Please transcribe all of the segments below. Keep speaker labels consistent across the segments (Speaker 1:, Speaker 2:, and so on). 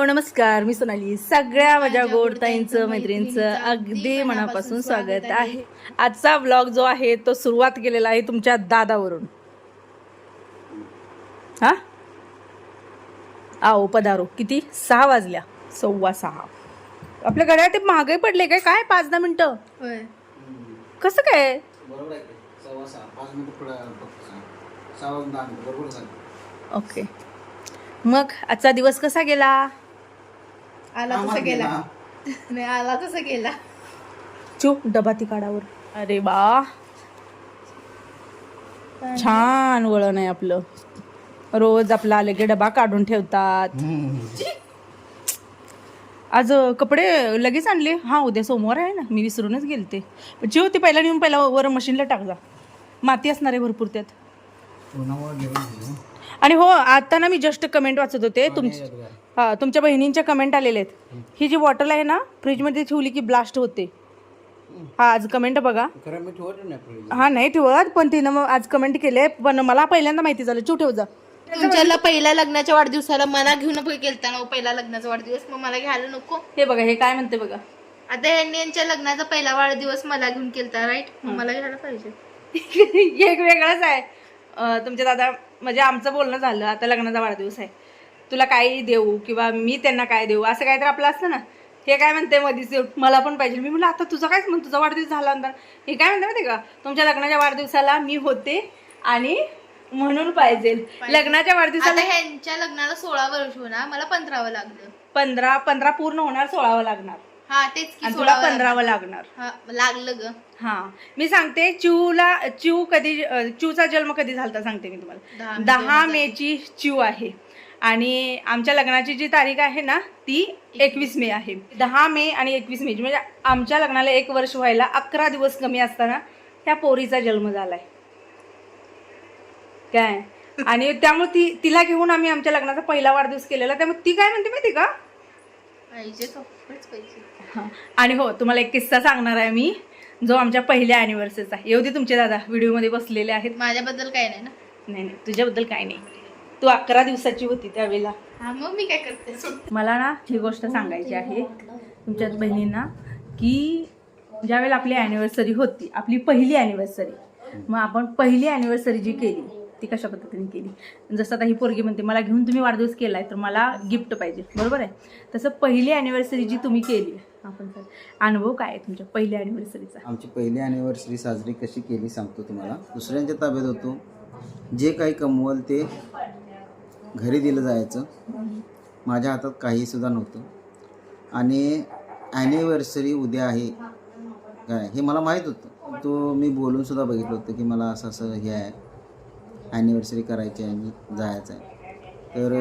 Speaker 1: हो नमस्कार. मी सोनाली. सगळ्या माझ्या गोडताईंचं मैत्रिणींचं अगदी मनापासून स्वागत आहे. आजचा ब्लॉग जो आहे तो सुरुवात केलेला आहे तुमच्या दादावरून. हा? आओ पधारो. किती? सहा वाजल्या. सव्वा सहा. आपल्या घड्याळ ते महागाई पडले काय? काय? पाच दहा मिनिटं. कसं काय? ओके. मग आजचा दिवस कसा गेला?
Speaker 2: आला तसा गेला
Speaker 3: गेला.
Speaker 2: नाही आला तसा गेला
Speaker 1: चू डबा ती काढावर. अरे बा. छान वळण आहे आपलं. रोज आपला आले की डबा काढून ठेवतात. आज कपडे लगेच आणले? हा उद्या सोमवार आहे ना. मी विसरूनच गेलते. चिव ती पहिला नेऊन पहिला वर मशीनला टाक जा. माती असणार आहे भरपूर त्यात.
Speaker 3: गेलो.
Speaker 1: आणि हो आता ना मी जस्ट कमेंट वाचत होते. तुमची हा तुमच्या बहिणींच्या कमेंट आलेले आहेत. ही जी बॉटल आहे ना फ्रीजमध्ये ठेवली की ब्लास्ट होते. हा आज कमेंट बघा.
Speaker 3: खरं मी ठेवत नाही फ्रीज
Speaker 1: हा नाही ठेवत पण तिनं मग आज कमेंट केले. पण मला पहिल्यांदा माहिती झालं. चू ठेव जा.
Speaker 2: तुमच्याला पहिल्या लग्नाच्या वाढदिवसाला मना घेऊन गेलता ना पहिला लग्नाचा वाढदिवस? मग मला घ्यायला नको.
Speaker 1: हे बघा हे काय म्हणते बघा.
Speaker 2: आता ह्यांनी यांच्या लग्नाचा पहिला वाढदिवस मला घेऊन केलता राईट मला घ्यायला पाहिजे.
Speaker 1: एक वेगळाच आहे. अं, तुमच्या दादा म्हणजे आमचं बोलणं झालं आता लग्नाचा वाढदिवस आहे. तुला काही देऊ किंवा मी त्यांना काय देऊ असं काहीतरी आपलं असतं ना. हे काय म्हणते मधीच मला पण पाहिजे. मी म्हणलं आता तुझं कायच म्हण तुझा वाढदिवस झाला नंतर. हे काय म्हणते माहिती का? तुमच्या लग्नाच्या वाढदिवसाला मी होते आणि म्हणून पाहिजे. लग्नाच्या वाढदिवसाला
Speaker 2: ह्यांच्या लग्नाला सोळा वर्ष होणार. मला पंधरावं लागलं.
Speaker 1: पंधरा पंधरा पूर्ण होणार सोळावं लागणार.
Speaker 2: हा तेच
Speaker 1: तुला पंधरावं लागणार.
Speaker 2: लागलं. ग.
Speaker 1: हा. मी सांगते चिवला चिव कधी अ, चिवचा जन्म कधी झालता सांगते मी तुम्हाला.
Speaker 2: दहा मे
Speaker 1: मेची चिव आहे. आणि आमच्या लग्नाची जी तारीख आहे ना ती एकवीस मे आहे. दहा मे आणि एकवीस मे म्हणजे आमच्या लग्नाला एक वर्ष व्हायला अकरा दिवस कमी असताना त्या पोरीचा जन्म झालाय. काय? आणि त्यामुळे ती तिला घेऊन आम्ही आमच्या लग्नाचा पहिला वाढदिवस केलेला. त्यामुळे ती काय म्हणते माहिती का?
Speaker 2: पाहिजे.
Speaker 1: आणि हो तुम्हाला एक किस्सा सांगणार आहे मी जो आमच्या पहिल्या अॅनिव्हर्सरीचा येऊ दे तुमचे दादा व्हिडिओमध्ये बसलेले आहेत.
Speaker 2: माझ्याबद्दल काय नाही ना.
Speaker 1: नाही नाही तुझ्याबद्दल काय नाही. तू अकरा दिवसाची होती त्यावेळेला.
Speaker 2: हा मग मी काय करते?
Speaker 1: मला ना ही गोष्ट सांगायची आहे तुमच्या बहिणींना की ज्यावेळेला आपली अॅनिव्हर्सरी होती आपली पहिली अॅनिव्हर्सरी मग आपण पहिली अॅनिव्हर्सरी जी केली ती कशा पद्धतीने केली? जसं आता ही पोरगी म्हणते मला घेऊन तुम्ही वाढदिवस केलाय तर मला गिफ्ट पाहिजे. बरोबर आहे? तसं पहिली अॅनिव्हर्सरी जी तुम्ही केली आपण सर अनुभव काय आहे तुमच्या पहिल्या अॅनिव्हर्सरीचा
Speaker 3: आमची पहिली अॅनिव्हर्सरी साजरी कशी केली सांगतो तुम्हाला. दुसऱ्यांच्या ताब्यात होतो. जे काही कमवल ते घरी दिलं जायचं. माझ्या हातात काही सुद्धा नव्हतं. आणि ॲनिव्हर्सरी उद्या आहे. काय? हे मला माहीत होतं. तो मी बोलून सुद्धा बघितलं होतं की मला असं असं हे आहे. ॲनिव्हर्सरी करायची आहे आणि जायचं आहे. तर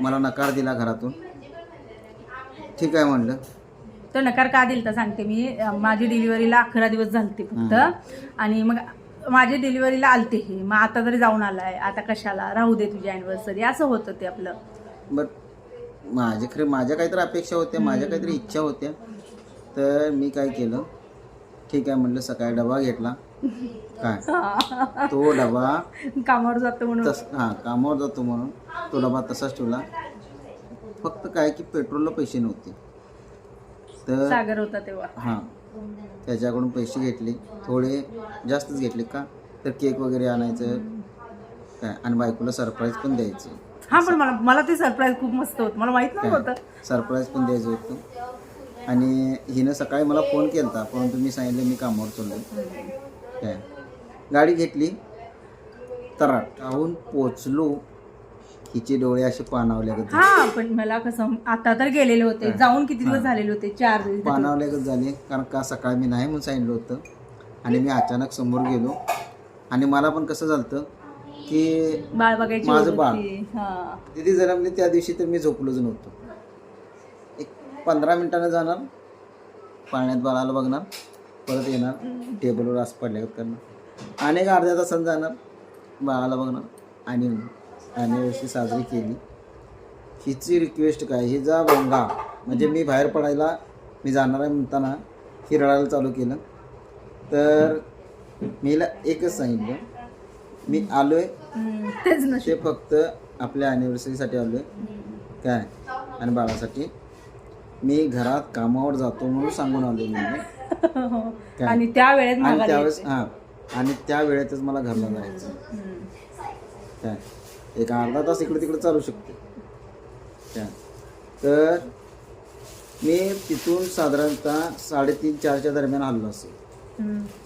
Speaker 3: मला नकार दिला घरातून. ठीक आहे म्हणलं.
Speaker 1: तो नकार का दिलता सांगते मी. माझी डिलिव्हरीला अकरा दिवस झालते फक्त. आणि मग माझी डिलिव्हरीला आलते हे. मग आता तरी जाऊन आलाय. आता कशाला? राहू दे तुझी अॅनिव्हर्सरी असं होतं ते आपलं.
Speaker 3: बट माझ्या खरं माझ्या काहीतरी अपेक्षा होत्या माझ्या काहीतरी इच्छा होत्या. तर मी काय केलं? ठीक आहे म्हणलं सकाळी डबा घेतला. काय? तो डबा
Speaker 1: कामावर जातो म्हणून.
Speaker 3: तस हां कामावर जातो म्हणून तो डबा तसाच ठेवला. फक्त काय की पेट्रोलला पैसे नव्हते. तर
Speaker 1: सागर होता तेव्हा.
Speaker 3: हां. त्याच्याकडून पैसे घेतले. थोडे जास्तच घेतले का? तर केक वगैरे आणायचं. काय? आणि बायकोला सरप्राईज पण द्यायचं.
Speaker 1: हा पण मला मला ते सरप्राईज खूप मस्त होतं. मला माहीत नव्हतं.
Speaker 3: सरप्राईज पण द्यायचं होतं. आणि हिनं सकाळी मला फोन केला होता परंतु मी सांगितलं मी कामावर चाललो काय? गाडी घेतली. तराट. जाऊन पोचलो. हिचे डोळे असे पानावल्यागत झाले.
Speaker 1: हा पण मला कसं आता तर गेलेले होते. जाऊन किती दिवस झालेले होते? चार दिवस
Speaker 3: पानावल्यागत झाले कारण का सकाळी मी नाही म्हणून सांगितलं होतं. आणि मी अचानक समोर गेलो. आणि मला पण कसं झालं की
Speaker 1: बाळ बघायची
Speaker 3: माझं बाळ.
Speaker 1: हा.
Speaker 3: दिदी जन्मली त्या दिवशी तर मी झोपलोच नव्हतो. एक पंधरा मिनिटानं जाणार पाण्यात बाळाला बघणार परत येणार टेबलवर असं पडल्यागत करणार. आणि एक अर्ध्या तासानं जाणार बाळाला बघणार आणि अॅनिव्हर्सरी साजरी केली. हिची रिक्वेस्ट काय? ही जा बंगा म्हणजे मी बाहेर पडायला मी जाणार आहे म्हणताना ही रडायला चालू केलं. तर मी हिला एकच सांगितलं. मी
Speaker 1: तेच नशीब
Speaker 3: ते फक्त आपल्या अॅनिव्हर्सरीसाठी आलोय. काय? आणि बाळासाठी. मी घरात कामावर जातो म्हणून सांगून आलो मी. काय?
Speaker 1: आणि
Speaker 3: त्यावेळेस. हां. आणि त्या वेळेतच मला घरला जायचं. काय? एक अर्धा तास इकडे तिकडे चालू शकते. तर मी तिथून साधारणतः साडेतीन चारच्या दरम्यान हल्लो असेल.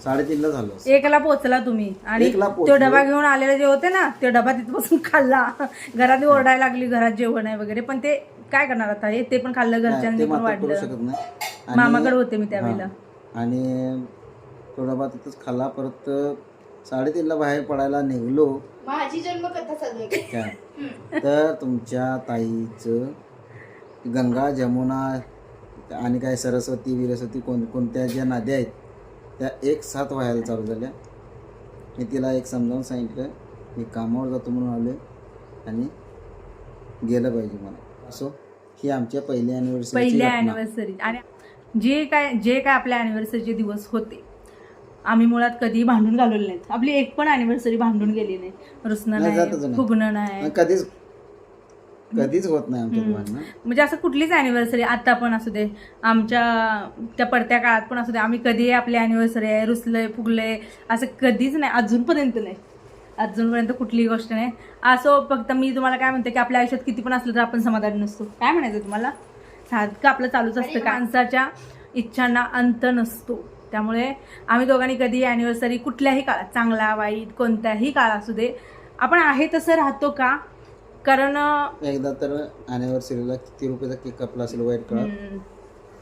Speaker 3: साडेतीनला झालो
Speaker 1: एकला पोचला तुम्ही. आणि
Speaker 3: एकला
Speaker 1: तो. डबा घेऊन आलेले जे होते ना तो डबा तिथे बसून खाल्ला. घरात ओरडायला लागली घरात जेवण आहे वगैरे. पण ते काय करणार आता? हे ते पण खाल्लं घरच्यांनी
Speaker 3: ते
Speaker 1: पण
Speaker 3: मात्र करू
Speaker 1: वाढलं.
Speaker 3: शकत नाही. आणि-
Speaker 1: मामाकडे होते मी त्यावेळेला.
Speaker 3: हां. आणि तो डबा तिथंच खाल्ला. परत साडेतीनला बाहेर पडायला निघलो.
Speaker 2: माझी जन्मकथा
Speaker 3: काय तर तुमच्या ताईचं गंगा जमुना आणि काय सरस्वती विरस्वती कोण कोणत्या ज्या नद्या आहेत त्या एक साथ व्हायला चालू झाल्या. मी तिला एक समजावून सांगितलं मी कामावर जातो म्हणून आलो आणि गेलं पाहिजे मला. असो ही आमच्या पहिल्या अॅनिव्हर्सरी
Speaker 1: पहिल्या अॅनिव्हर्सरी आणि जे काय जे काय आपल्या अॅनिव्हर्सरीचे दिवस होते आम्ही मुळात कधी भांडून घालवले नाहीत. आपली एक पण अॅनिव्हर्सरी भांडून गेली नाही. रुसणं
Speaker 3: नाही, जातच
Speaker 1: नाही.
Speaker 3: नाही.
Speaker 1: फुगणं नाही.
Speaker 3: कधीच कधीच होत नाही
Speaker 1: म्हणजे असं कुठलीच अॅनिव्हर्सरी आता पण असू दे आमच्या त्या पडत्या काळात पण असू दे आम्ही कधी आपली अॅनिव्हर्सरी आहे रुसलंय फुगलंय असं कधीच नाही अजूनपर्यंत नाही. अजूनपर्यंत कुठलीही गोष्ट नाही. असो फक्त मी तुम्हाला काय म्हणते की आपल्या आयुष्यात किती पण असलं तर आपण समाधानी नसतो. काय म्हणायचं तुम्हाला? सारखं आपलं चालूच असतं का माणसाच्या इच्छांना अंत नसतो. त्यामुळे आम्ही दोघांनी कधी अॅनिव्हर्सरी कुठल्याही काळात चांगला वाईट कोणत्याही काळ असू दे. आपण आहे तसं राहतो का? कारण
Speaker 3: एकदा तर अॅनिव्हर्सरीला किती रुपयाचा केक कापला असेल वाईट काळात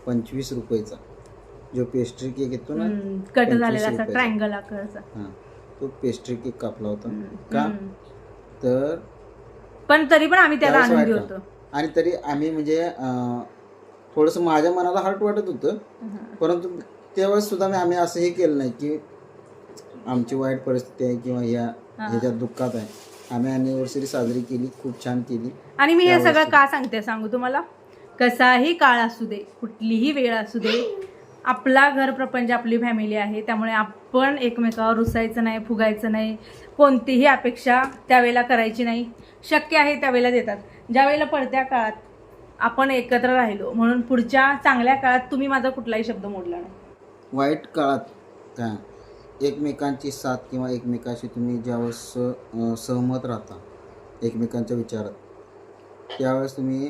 Speaker 3: पंचवीस रुपयाचा. जो पेस्ट्री केक येतो ना
Speaker 1: कट
Speaker 3: 25
Speaker 1: झालेला असा. ट्रायंगल आकाराचा.
Speaker 3: तो पेस्ट्री केक कापला होता. का. तर
Speaker 1: पण तरी पण आम्ही त्याला आनंदी होतो.
Speaker 3: आणि तरी आम्ही म्हणजे थोडंसं माझ्या मनाला हर्ट वाटत होतं. परंतु त्यावेळेस सुद्धा मी आम्ही असं हे केलं नाही की आमची वाईट परिस्थिती आहे किंवा या ह्याच्यात दुःखात आहे. आम्ही अॅनिव्हर्सरी साजरी केली खूप छान केली.
Speaker 1: आणि मी हे सगळं का सांगते सांगू तुम्हाला? कसाही काळ असू दे कुठलीही वेळ असू दे आपला घर प्रपंच आपली फॅमिली आहे. त्यामुळे आपण एकमेकावर रुसायचं नाही फुगायचं नाही. कोणतीही अपेक्षा त्यावेळेला करायची नाही. शक्य आहे त्यावेळेला देतात. ज्यावेळेला पडत्या काळात आपण एकत्र राहिलो म्हणून पुढच्या चांगल्या काळात तुम्ही माझा कुठलाही शब्द मोडला नाही.
Speaker 3: वाईट काळात काय एकमेकांची साथ किंवा एकमेकाशी तुम्ही ज्यावेळेस सहमत राहता एकमेकांच्या विचारात त्यावेळेस तुम्ही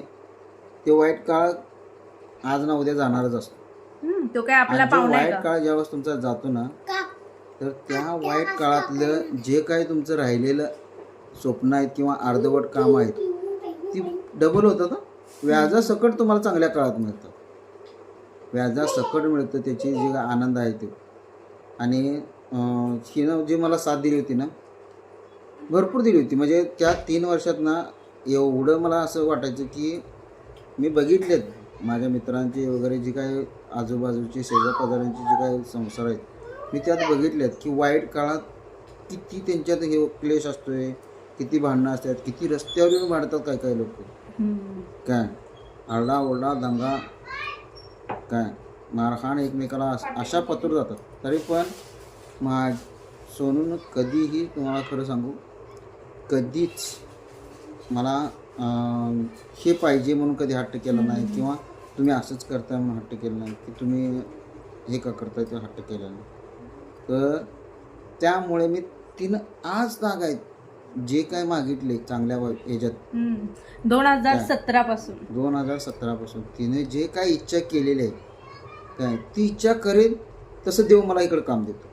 Speaker 3: ते वाईट काळ आज ना उद्या जाणारच असतो.
Speaker 1: तो काय आपला
Speaker 3: वाईट
Speaker 1: का?
Speaker 3: काळ ज्यावेळेस तुमचा जातो ना तर त्या वाईट काळातलं जे काही तुमचं राहिलेलं स्वप्न आहेत किंवा अर्धवट काम आहेत ती डबल होतात हं. व्याजासकट तुम्हाला चांगल्या काळात मिळतं व्याजासकट मिळतं त्याची जी आनंद आहे ते. आणि अं, हिनं जी मला साथ दिली होती ना भरपूर दिली होती. म्हणजे त्या तीन वर्षात ना एवढं मला असं वाटायचं की मी बघितलेत माझ्या मित्रांचे वगैरे जे काही आजूबाजूचे शेजापाजारांचे जे काही संसार आहेत मी त्यात बघितलेत की वाईट काळात किती त्यांच्यात हे क्लेश असतोय किती भांडणं असतात किती रस्त्यावर येऊन भांडतात काय काय लोक. काय? आरडा ओरडा दंगा काय? मारहाण एकमेकाला अश- अशा पत्र जातात. तरी पण मा सोनून कधीही तुम्हाला खरं सांगू कधीच मला हे पाहिजे म्हणून कधी हट्ट केला नाही किंवा तुम्ही असंच करताय म्हणून हट्ट केलं नाही की तुम्ही हे का करताय ते हट्ट केलं नाही. तर त्यामुळे मी तिनं आज आहेत. जे काय मागितले चांगल्या
Speaker 1: हम्म. दोन हजार सतरा पासून
Speaker 3: दोन हजार सतरापासून. तिने जे काय इच्छा केलेली आहे काय? ती इच्छा करेल तसं देव मला इकडं काम देतो.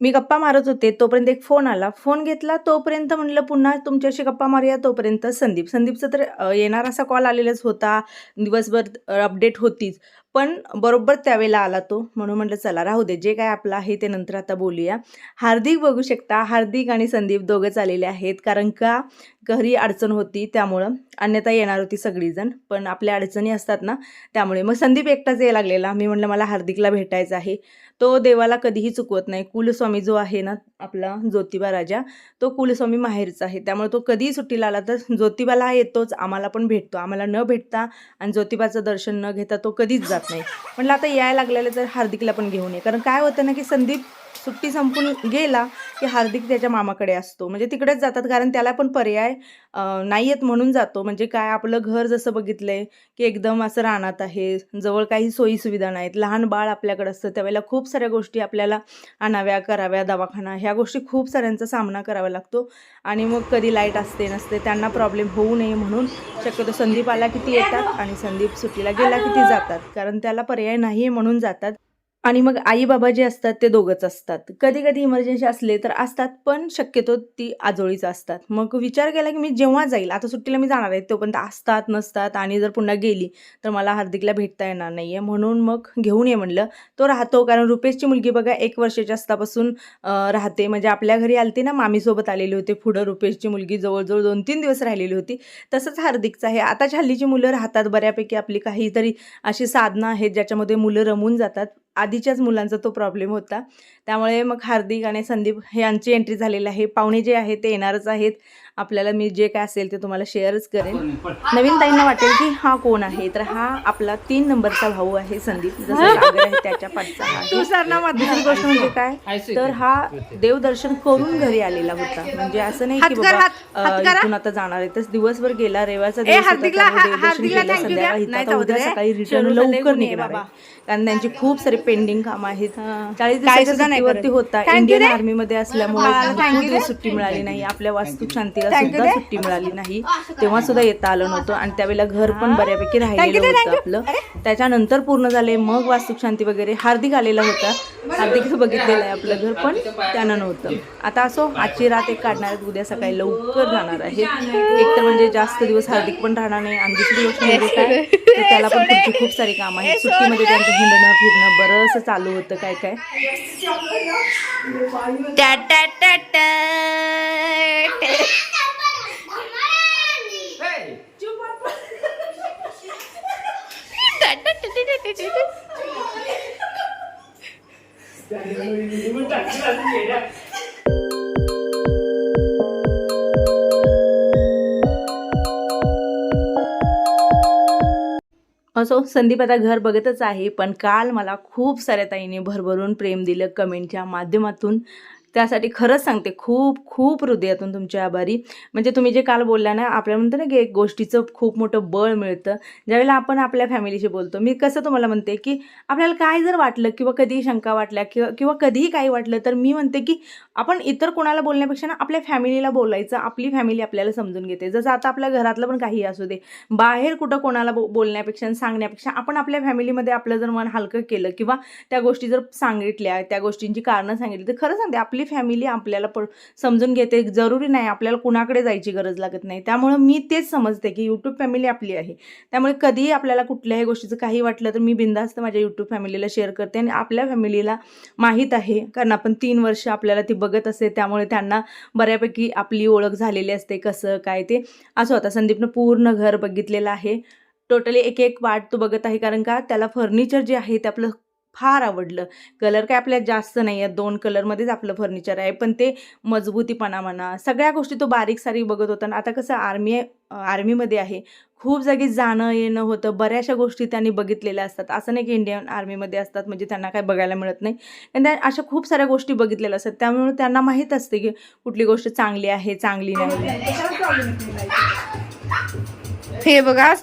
Speaker 1: मी गप्पा मारत होते तोपर्यंत एक फोन आला. फोन घेतला तोपर्यंत म्हणलं पुन्हा तुमच्याशी गप्पा मारूया तोपर्यंत संदीप. संदीपचा तर अ, येणार असा कॉल आलेलाच होता. दिवसभर अपडेट होतीच. पण बरोबर त्यावेळेला आला तो. म्हणून म्हटलं चला राहू दे. जे काय आपलं आहे ते नंतर आता बोलूया. हार्दिक बघू शकता. हार्दिक आणि संदीप दोघंच आलेले आहेत. कारण का? घरी अडचण होती त्यामुळं अन्यथा येणार होती सगळीजण. पण आपल्या अडचणी असतात ना त्यामुळे. मग संदीप एकटाच यायला लागलेला. मी म्हटलं मला हार्दिकला भेटायचं आहे. तो देवाला कधीही चुकवत नाही. कुलस्वामी जो आहे ना आपला ज्योतिबा राजा तो कुलस्वामी माहेरचा आहे. त्यामुळे तो कधीही सुट्टीला आला तर ज्योतिबाला येतोच. आम्हाला पण भेटतो. आम्हाला न भेटता आणि ज्योतिबाचं दर्शन न घेता तो कधीच जात नाही. म्हटलं आता यायला लागलेलं तर हार्दिकला पण घेऊन ये. कारण काय होतं ना की संदीप सुट्टी संपून गेला की हार्दिक त्याच्या मामाकडे असतो. म्हणजे तिकडेच जातात कारण त्याला पण पर्याय नाही आहेत म्हणून जातो. म्हणजे काय आपलं घर जसं बघितलंय की एकदम असं रानात आहे जवळ काही सोयीसुविधा नाहीत. लहान बाळ आपल्याकडे असतं. त्यावेळेला खूप साऱ्या गोष्टी आपल्याला आणाव्या कराव्या दवाखाना ह्या गोष्टी खूप साऱ्यांचा सामना करावा लागतो. आणि मग कधी लाइट असते नसते त्यांना प्रॉब्लेम होऊ नये म्हणून शक्यतो संदीप आला किती येतात आणि संदीप सुट्टीला गेला किती जातात. कारण त्याला पर्याय नाही आहे म्हणून जातात. आणि मग आई बाबा जे असतात ते दोघंच असतात. कधी कधी इमर्जन्सी असले तर असतात पण शक्यतो ती आजोळीच असतात. मग विचार केला की मी जेव्हा जाईल आता सुट्टीला मी जाणार आहे तोपर्यंत असतात नसतात आणि जर पुन्हा गेली तर मला हार्दिकला भेटता येणार नाही आहे म्हणून मग घेऊन ये म्हणलं. तो राहतो कारण रुपेशची मुलगी बघा एक वर्षाच्या असतापासून राहते. म्हणजे आपल्या घरी आलते ना मामीसोबत आलेली होती. पुढं रुपेशची मुलगी जवळजवळ दोन तीन दिवस राहिलेली होती. तसंच हार्दिकचं आहे. आताच्या हल्लीची मुलं राहतात बऱ्यापैकी. आपली काहीतरी अशी साधनं आहेत ज्याच्यामध्ये मुलं रमून जातात. आधीच्याच मुलांचा तो प्रॉब्लेम होता. त्यामुळे मग हार्दिक आणि संदीप यांची एंट्री झालेली आहे. पाहुणे जे आहेत ते येणारच आहेत. आपल्याला मी जे काय असेल ते तुम्हाला शेअरच करेन. नवीन ताईंना वाटेल की हा कोण आहे? तर हा आपला तीन नंबरचा भाऊ आहे संदीप. जसं आहे त्याच्या पाठचा हा. आहे. दुसरी गोष्ट म्हणजे काय? तर हा देवदर्शन करून घरी आलेला होता. म्हणजे असं नाही की बाबा इथून आता जाणार आहे. तर दिवसभर गेला रविवारचा संध्याकाळी उद्या सकाळी रिटर्न लवकर निघणार आहे. कारण त्यांची खूप सारे पेंडिंग काम आहेत. चाळीस दिवसाच्या सुट्टीवरती होता. इंडियन आर्मी मध्ये असल्यामुळे सुट्टी मिळाली नाही. आपल्या वास्तू शांतीला सुद्धा सुट्टी मिळाली नाही. तेव्हा सुद्धा येता आलं नव्हतं आणि त्यावेळेला घर पण बऱ्यापैकी राहिलेलं होतं आपलं. त्याच्यानंतर पूर्ण झाले. मग वास्तुक शांती वगैरे हार्दिक आलेला होता. हार्दिक बघितलेलं आहे आपलं घर पण त्यानं नव्हतं. आता असो आजची रात एक काढणार आहेत उद्या सकाळी लवकर जाणार आहेत एक तर म्हणजे जास्त दिवस हार्दिक पण राहणार नाही आणि दुसरी गोष्ट म्हणजे काय तर त्याला पण पुढची खूप सारी कामं आहेत. सुट्टीमध्ये त्यांचं हिंडणं फिरणं बरंच चालू होतं काय काय. असो संदीप आता घर बघतच आहे पण काल मला खूप साऱ्या ताईने भरभरून प्रेम दिलं कमेंटच्या माध्यमातून. त्यासाठी खरंच सांगते खूप खूप हृदयातून तुमचे आभारी. म्हणजे तुम्ही जे काल बोलला ना आपल्या म्हणतो ना की एक गोष्टीचं खूप मोठं बळ मिळतं. ज्यावेळेला आपण आपल्या फॅमिलीशी बोलतो मी कसं तुम्हाला म्हणते की आपल्याला काय जर वाटलं किंवा कधीही शंका वाटल्या किंवा किंवा कधीही काही वाटलं तर मी म्हणते की आपण इतर कोणाला बोलण्यापेक्षा ना आपल्या फॅमिलीला बोलायचं आपली फॅमिली आपल्याला समजून घेते. जसं आता आपल्या घरातलं पण काही असू दे बाहेर कुठं कोणाला बो बोलण्यापेक्षा सांगण्यापेक्षा आपण आपल्या फॅमिलीमध्ये आपलं जर मन हलकं केलं किंवा त्या गोष्टी जर सांगितल्या त्या गोष्टींची कारणं सांगितली तर खरं सांगते आपली फॅमिली आपल्याला प समजून घेते. जरुरी नाही आपल्याला कुणाकडे जायची गरज लागत नाही. त्यामुळं मी तेच समजते की यूट्यूब फॅमिली आपली आहे. त्यामुळे कधीही आपल्याला कुठल्याही गोष्टीचं काही वाटलं तर मी बिंदास्त माझ्या यूट्यूब फॅमिलीला शेअर करते आणि आपल्या फॅमिलीला माहीत आहे. कारण आपण तीन वर्ष आपल्याला ती बघत असते त्यामुळे त्यांना बऱ्यापैकी आपली ओळख झालेली असते कसं काय ते. असं होतं संदीपनं पूर्ण घर बघितलेलं आहे. टोटली एक एक वाट तो बघत आहे. कारण का? त्याला फर्निचर जे आहे ते आपलं फार आवडलं. कलर काय आपल्यात जास्त नाही आहेत. दोन कलरमध्येच आपलं फर्निचर आहे. पण ते मजबूतीपणा म्हणा सगळ्या गोष्टी तो बारीक सारीक बघत होता. आणि आता कसं आर्मी आर्मीमध्ये आहे. खूप जागी जाणं येणं होतं. बऱ्याचशा गोष्टी त्यांनी बघितलेल्या असतात. असं नाही की इंडियन आर्मीमध्ये असतात. म्हणजे त्यांना काय बघायला मिळत नाही. आणि त्या अशा खूप साऱ्या गोष्टी बघितलेल्या असतात. त्यामुळे त्यांना माहीत असते की कुठली गोष्ट चांगली आहे चांगली नाही.
Speaker 2: हे बघा आज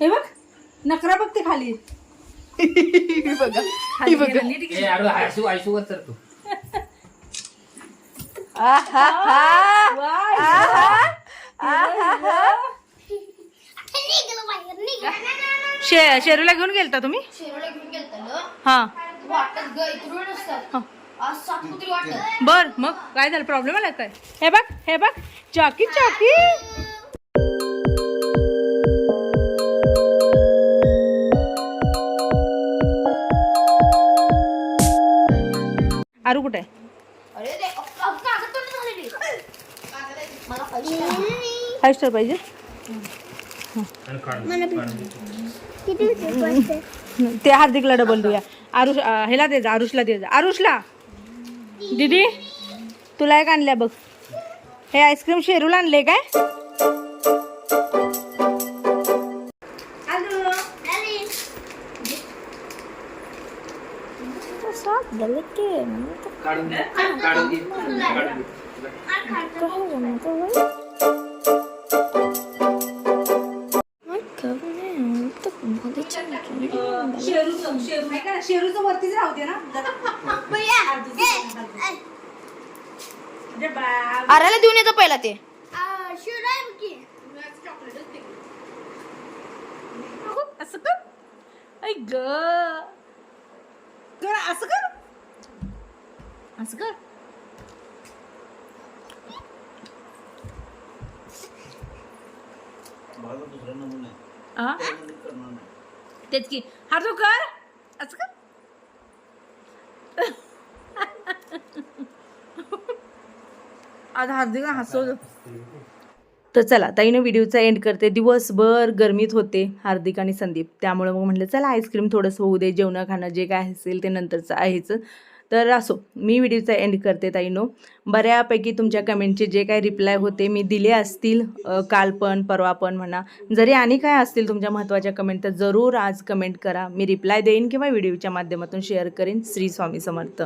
Speaker 1: हे बघ नकरा बघ ते खाली.
Speaker 2: बघा हे बघा. आहा
Speaker 1: शे शेरूला घेऊन गेलता तुम्ही?
Speaker 2: शेवळे घेऊन गेलतो.
Speaker 1: हा. हा. बर मग काय झालं? प्रॉब्लेम आला काय? हे बघ हे बघ. चॉकी चॉकी आरू कुठे? आहे फाईव्ह स्टार पाहिजे? ते हार्दिकला डबल देऊया. आरुष ह्याला दे जा आरुषला दे जा. आरुषला! दीदी तुला एक आणल्या बघ. हे आईस्क्रीम शेरूला आणले काय? शेरूचं वरतीच राहते ना.
Speaker 2: आराला देऊन येतो पहिला ते.
Speaker 1: असं कर. ऐ ग. कर असं कर. असं कर. हा? तेच की. हा तो कर. असं कर आज हसवलं. तर चला ताईनं व्हिडिओचा एंड करते. दिवसभर गरमीत होते हार्दिक आणि संदीप. त्यामुळे मग म्हटलं चला आईस्क्रीम थोडंसं होऊ दे जेवणं खाणं जे काय असेल ते नंतरचं आहेच. तर असो मी व्हिडिओचा एंड करते ताईनो बऱ्यापैकी तुमच्या कमेंटचे जे काही रिप्लाय होते मी दिले असतील काल पण परवा पण म्हणा. जरी आणि काय असतील तुमच्या महत्त्वाच्या कमेंट तर जरूर आज कमेंट करा. मी रिप्लाय देईन किंवा व्हिडिओच्या माध्यमातून शेअर करेन. श्री स्वामी समर्थ.